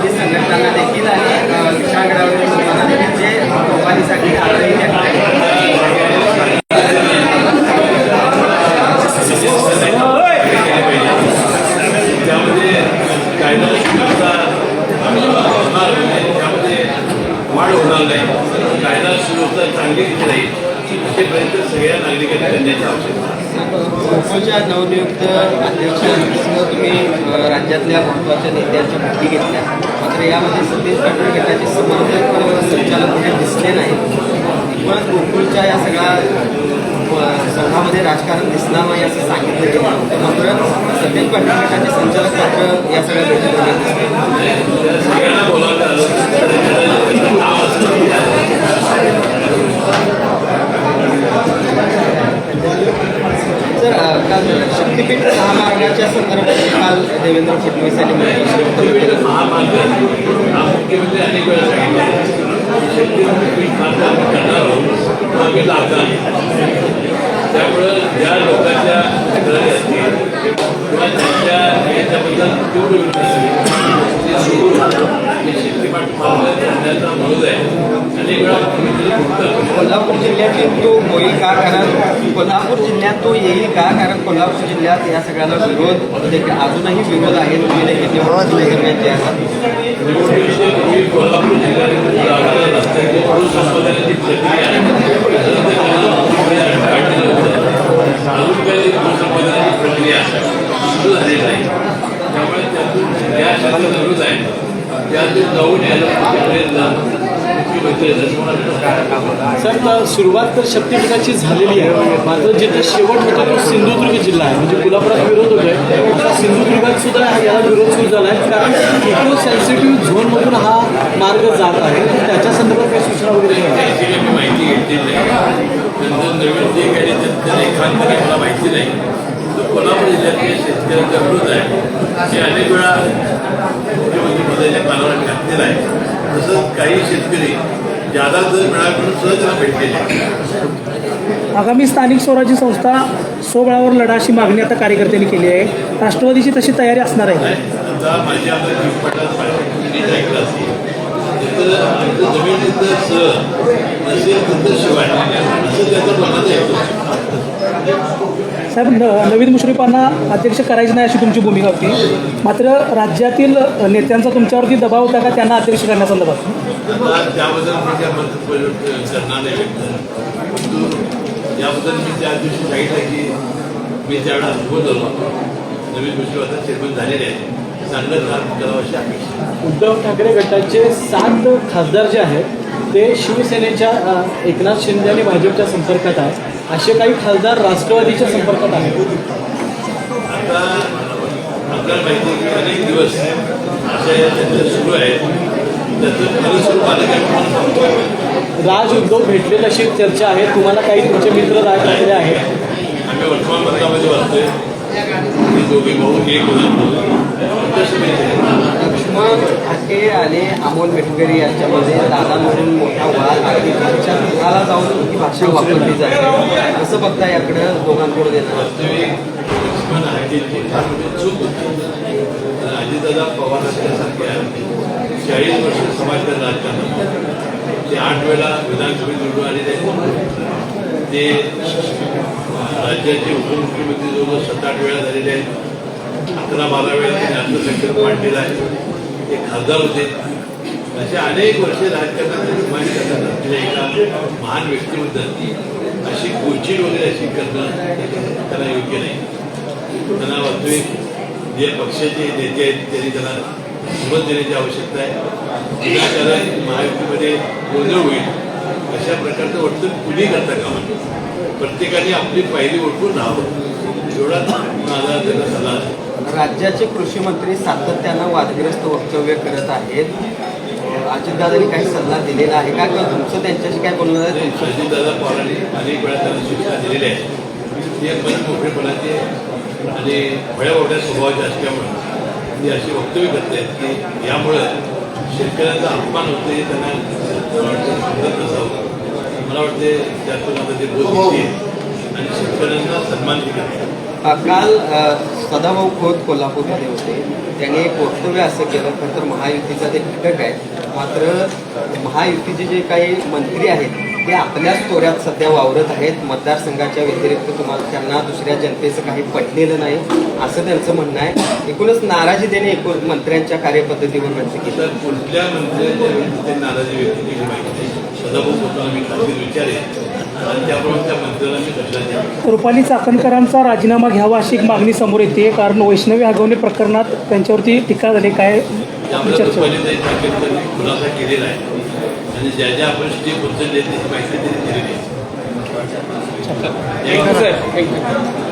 माओवादी संघटनांना देखील आणि विशाळगडावरील लोकांना देखील जे माओवादीसाठी आग्रही वाढ होणार नाही चांगली सगळ्या नागरिकांनी नवनियुक्त अध्यक्ष तुम्ही राज्यातल्या महत्त्वाच्या नेत्यांच्या भेटी घेतल्या. मात्र यामध्ये सतीश पाटील गटाचे समर्थक संचालक म्हणून दिसले नाही. पण गोकुळच्या या सगळ्या संघामध्ये राजकारण दिसणार नाही असं सांगितलं गेलं. होतं मात्र सतीश पाटील गटाचे संचालक मात्र या सगळ्या गोष्टी दिसले. काल शक्तीपीठ महामार्गाच्या संदर्भात काल देवेंद्र फडणवीस यांनी शक्तीपीठ महामार्ग हा मुख्यमंत्री अनेक वेळा शक्तीपीठ मार्ग आम्ही करणार आहोत लागणार शक्तीपीठ मार्ग करण्याचा विरोध आहे अनेक वेळा मुख्यमंत्री बोलतात कोल्हापूर जिल्ह्यातील तो होईल का कारण? कोल्हापूर जिल्ह्यात तो येईल का? कारण कोल्हापूर जिल्ह्यात या सगळ्याला विरोध देखील अजूनही विरोध आहे. तुम्ही देखील निवडणूक दरम्यान जे आहे निवडणुकीचे पूर्वी कोल्हापूर जिल्ह्यात लागणाऱ्या रस्त्याची भूसंपादनाची प्रक्रिया अजून ते कोल्हापूर काढलेलं होतं अजून काही भूसंपादनाची प्रक्रिया सुरू झालेली नाही त्यामुळे त्यातून ज्या शासन विरोध आहे जाऊन सर सुरुवात तर शक्तीपीठाची झालेली आहे. मात्र जिथे शेवट होता तो सिंधुदुर्ग जिल्हा आहे. म्हणजे कोल्हापुरात विरोध होतोय. सिंधुदुर्गात सुद्धा याला विरोध सुरू झाला आहे कारण इको सेन्सिटिव्ह झोनमधून हा मार्ग जात आहे. त्याच्या संदर्भात काही सूचना वगैरे माहिती घेतली नाही. नवीन जे काही मला माहिती नाही. कोल्हापूर जिल्ह्यातल्या शेतकऱ्यांचा विरोध आहे. हे अनेक वेळा मुख्यमंत्री पदाच्या कालावधीत घातलेला आहे. तसंच काही शेतकरी जादा दर मिळावा म्हणून सहज त्यांना भेटलेले आहेत. आगामी स्थानिक स्वराज्य संस्था स्वबळावर लढा अशी मागणी आता कार्यकर्त्यांनी केली आहे. राष्ट्रवादीची तशी तयारी असणार आहे. माझ्या जमीन तिथं सह नसेल तिथं शिवाय असं त्याचं येतो साहेब न नवीन मुश्रीफांना अध्यक्ष करायचे नाही अशी तुमची भूमिका होती. मात्र राज्यातील नेत्यांचा तुमच्यावरती दबाव होता का? त्यांना अध्यक्ष करण्यासंदर्भात. त्याबद्दल मी करणार नाही याबद्दल मी त्या दिवशी सांगितलं की मी त्यावेळेला अनुभव झालो. नवीन गोष्टी आता चेअरमन झालेले आहेत. चांगलं काम करावं अशी अपेक्षा. उद्धव ठाकरे गटाचे सात खासदार जे आहेत ते शिवसेनेच्या एकनाथ शिंदे आणि भाजपच्या संपर्कात आहे असे काही खासदार राष्ट्रवादीच्या संपर्कात आहेत. आता आपल्याला माहिती आहे की अनेक दिवस असे त्यांचं सुरू आहे. त्याचं खरं स्वरूप आलं काय म्हणून सांगतो. राज उद्धव भेटलेली अशी चर्चा आहे. तुम्हाला काही तुमचे मित्र राज ठाकरे आहेत? आम्ही वर्तमानपत्रामध्ये वाचतोय. दोघे भाऊ एक होणार तसं माहिती आहे. लक्ष्मण ठाके आणि अमोल मेटकरी यांच्यामध्ये दादा म्हणून मोठा वाद आणि त्यांच्या मुलाला जाऊन ही भाषा वापरली जाते. कसं बघता याकडं दोघांकडून येणार वास्तविक अजितदादा पवार असल्यासारख्या चाळीस वर्ष समाजकारण राजकारण ते आठ वेळा विधानसभेत निवडून आलेले आहेत ते राज्याचे उपमुख्यमंत्री जवळजवळ सात आठ वेळा झालेले आहेत अकरा बारा वेळा त्यांनी अर्थसंकल्प मांडलेला आहे ते खासदार होते. असे अनेक वर्षे राजकारणात करतात. एका महान व्यक्तीबद्दल. अशी गोची वगैरे अशी करणं त्याला योग्य नाही. त्यांना वास्तविक जे पक्षाचे नेते आहेत त्यांनी त्यांना मत देण्याची आवश्यकता आहे. विनाकारण महायुतीमध्ये गोंधळ होईल. अशा प्रकारचं वर्तन कुणी करता कामा? नये. प्रत्येकाने आपली पायरी ओळखून राहावं. एवढा माझा त्यांना सल्ला आहे. राज्याचे कृषी मंत्री सातत्यानं वादग्रस्त वक्तव्य करत आहेत. अजितदादांनी काही सल्ला दिलेला आहे का? किंवा तुमचं त्यांच्याशी काय बोलणं आहे? अजितदादा पवारांनी अनेक वेळा त्यांना सूचना दिलेल्या आहेत. ते मन मोकळेपणाचे आणि भळ्यावड्या स्वभावाचे असल्यामुळे ते अशी वक्तव्य करत आहेत की यामुळं शेतकऱ्यांचा अपमान होतो हे त्यांना समजत नसावं. मला वाटते त्यातून आता ते घेतली आणि शेतकऱ्यांना सन्मान दिला काल सदाभाऊ खोत कोल्हापूरमध्ये होते. त्यांनी एक वक्तव्य असं केलं खरं तर महायुतीचा ते घटक आहे. मात्र महायुतीचे जे काही मंत्री आहेत ते आपल्याच तोऱ्यात सध्या वावरत आहेत. मतदारसंघाच्या व्यतिरिक्त तुम्हाला त्यांना दुसऱ्या जनतेचं काही पटलेलं नाही असं त्यांचं म्हणणं आहे. एकूणच नाराजी देणे एकूण मंत्र्यांच्या कार्यपद्धतीवर व्यक्त केली. कुठल्या मंत्र्यांच्या नाराजी व्यक्त केली माहिती? सदाभाऊ रुपाली चाकणकरांचा राजीनामा घ्यावा अशी एक मागणी समोर येते. कारण वैष्णवी हगवणे प्रकरणात त्यांच्यावरती टीका झाली. काय चर्चा? रुपाली ताई चाकणकरनी खुलासा केलेला आहे. आणि ज्या ज्या आपण स्टेप उचलले त्याची माहिती त्यांनी दिलेली आहे. Thank you sir. थँक्यू